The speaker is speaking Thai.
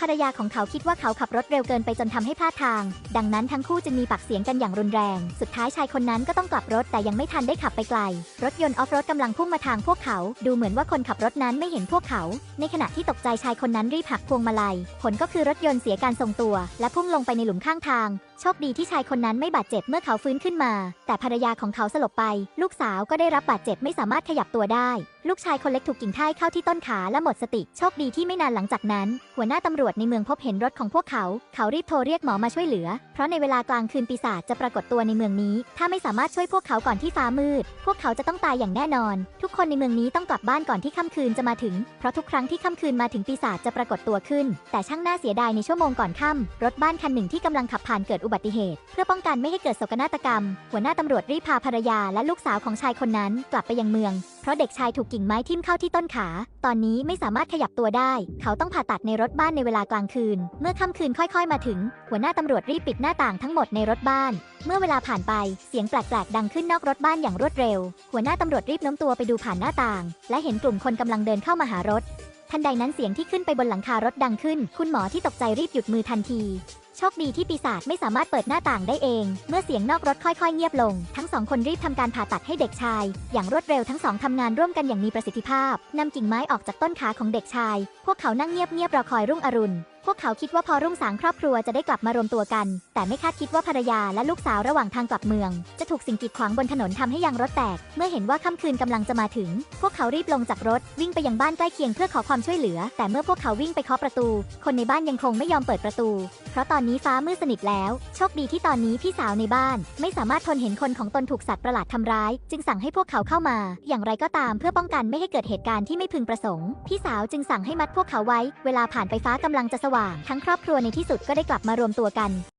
ภรรยาของเขาคิดว่าเขาขับรถเร็วเกินไปจนทำให้พลาดทาง ดังนั้นทั้งคู่จึงมีปากเสียงกันอย่างรุนแรง สุดท้ายชายคนนั้นก็ต้องกลับรถแต่ยังไม่ทันได้ขับไปไกล รถยนต์ออฟโรดกำลังพุ่งมาทางพวกเขา ดูเหมือนว่าคนขับรถนั้นไม่เห็นพวกเขา ในขณะที่ตกใจชายคนนั้นรีบหักพวงมาลัย ผลก็คือรถยนต์เสียการทรงตัว และพุ่งลงไปในหลุมข้างทาง โชคดีที่ชายคนนั้นไม่บาดเจ็บเมื่อเขาฟื้นขึ้นมา แต่ภรรยาของเขาสลบไป ลูกสาวก็ได้รับบาดเจ็บไม่สามารถขยับตัวได้ ลูกชายคนเล็กถูกกิ่งท่ายเข้าที่ต้นขาและหมดสติ โชคดีที่ไม่นานหลังจากนั้น หัวหน้าตำรวจในเมืองพบเห็นรถของพวกเขา เขารีบโทรเรียกหมอมาช่วยเหลือ เพราะในเวลากลางคืนปีศาจจะปรากฏตัวในเมืองนี้ ถ้าไม่สามารถช่วยพวกเขาก่อนที่ฟ้ามืด พวกเขาจะต้องตายอย่างแน่นอน ทุกคนในเมืองนี้ต้องกลับบ้านก่อนที่ค่ำคืนจะมาถึง เพราะทุกครั้งที่ค่ำคืนมาถึงปีศาจจะปรากฏตัวขึ้น แต่ช่างน่าเสียดายในชั่วโมงก่อนค่ำรถบ้านคันหนึ่งที่กำลังขับผ่านเกิดอุบัติเหตุ เพื่อป้องกันไม่ให้เกิดโศกนาฏกรรม หัวหน้าตำรวจรีบพาภรรยาและลูกสาวของชายคนนั้น กลับไปยังเมืองเพราะเด็กชายถูกกิ่งไม้ทิ่มเข้าที่ต้นขา ตอนนี้ไม่สามารถขยับตัวได้ เขาต้องผ่าตัดในรถบ้านในเวลากลางคืน เมื่อค่ำคืนค่อยๆ มาถึง หัวหน้าตำรวจรีบปิดหน้าต่างทั้งหมดในรถบ้าน เมื่อเวลาผ่านไป เสียงแปลกๆ ดังขึ้นนอกรถบ้านอย่างรวดเร็ว หัวหน้าตำรวจรีบโน้มตัวไปดูผ่านหน้าต่าง และเห็นกลุ่มคนกำลังเดินเข้ามาหารถ ทันใดนั้นเสียงที่ขึ้นไปบนหลังคารถดังขึ้น คุณหมอที่ตกใจรีบหยุดมือทันที โชคดีที่ปีศาจไม่สามารถเปิดหน้าต่างได้เอง เมื่อเสียงนอกรถค่อยๆ เงียบลง ทั้งสองคนรีบทำการผ่าตัดให้เด็กชาย อย่างรวดเร็วทั้งสองทำงานร่วมกันอย่างมีประสิทธิภาพนำกิ่งไม้ออกจากต้นขาของเด็กชาย พวกเขานั่งเงียบๆรอคอยรุ่งอรุณพวกเขาคิดว่าพอรุ่งสางครอบครัวจะได้กลับมารวมตัวกัน แต่ไม่คาดคิดว่าภรรยาและลูกสาวระหว่างทางกลับเมือง จะถูกสิ่งกีดขวางบนถนนทำให้ยางรถแตก เมื่อเห็นว่าค่ำคืนกำลังจะมาถึง พวกเขารีบลงจากรถวิ่งไปยังบ้านใกล้เคียงเพื่อขอความช่วยเหลือ แต่เมื่อพวกเขาวิ่งไปเคาะประตู คนในบ้านยังคงไม่ยอมเปิดประตู เพราะตอนนี้ฟ้ามืดสนิทแล้ว โชคดีที่ตอนนี้พี่สาวในบ้าน ไม่สามารถทนเห็นคนของตนถูกสัตว์ประหลาดทำร้าย จึงสั่งให้พวกเขาเข้ามา อย่างไรก็ตามเพื่อป้องกันไม่ให้เกิดเหตุการณ์ที่ไม่พึงประสงค์ พี่สาวจึงสั่งให้มัดพวกเขาไว้ เวลาผ่านไปฟ้ากำลังจะสว่าง ทั้งครอบครัวในที่สุดก็ได้กลับมารวมตัวกัน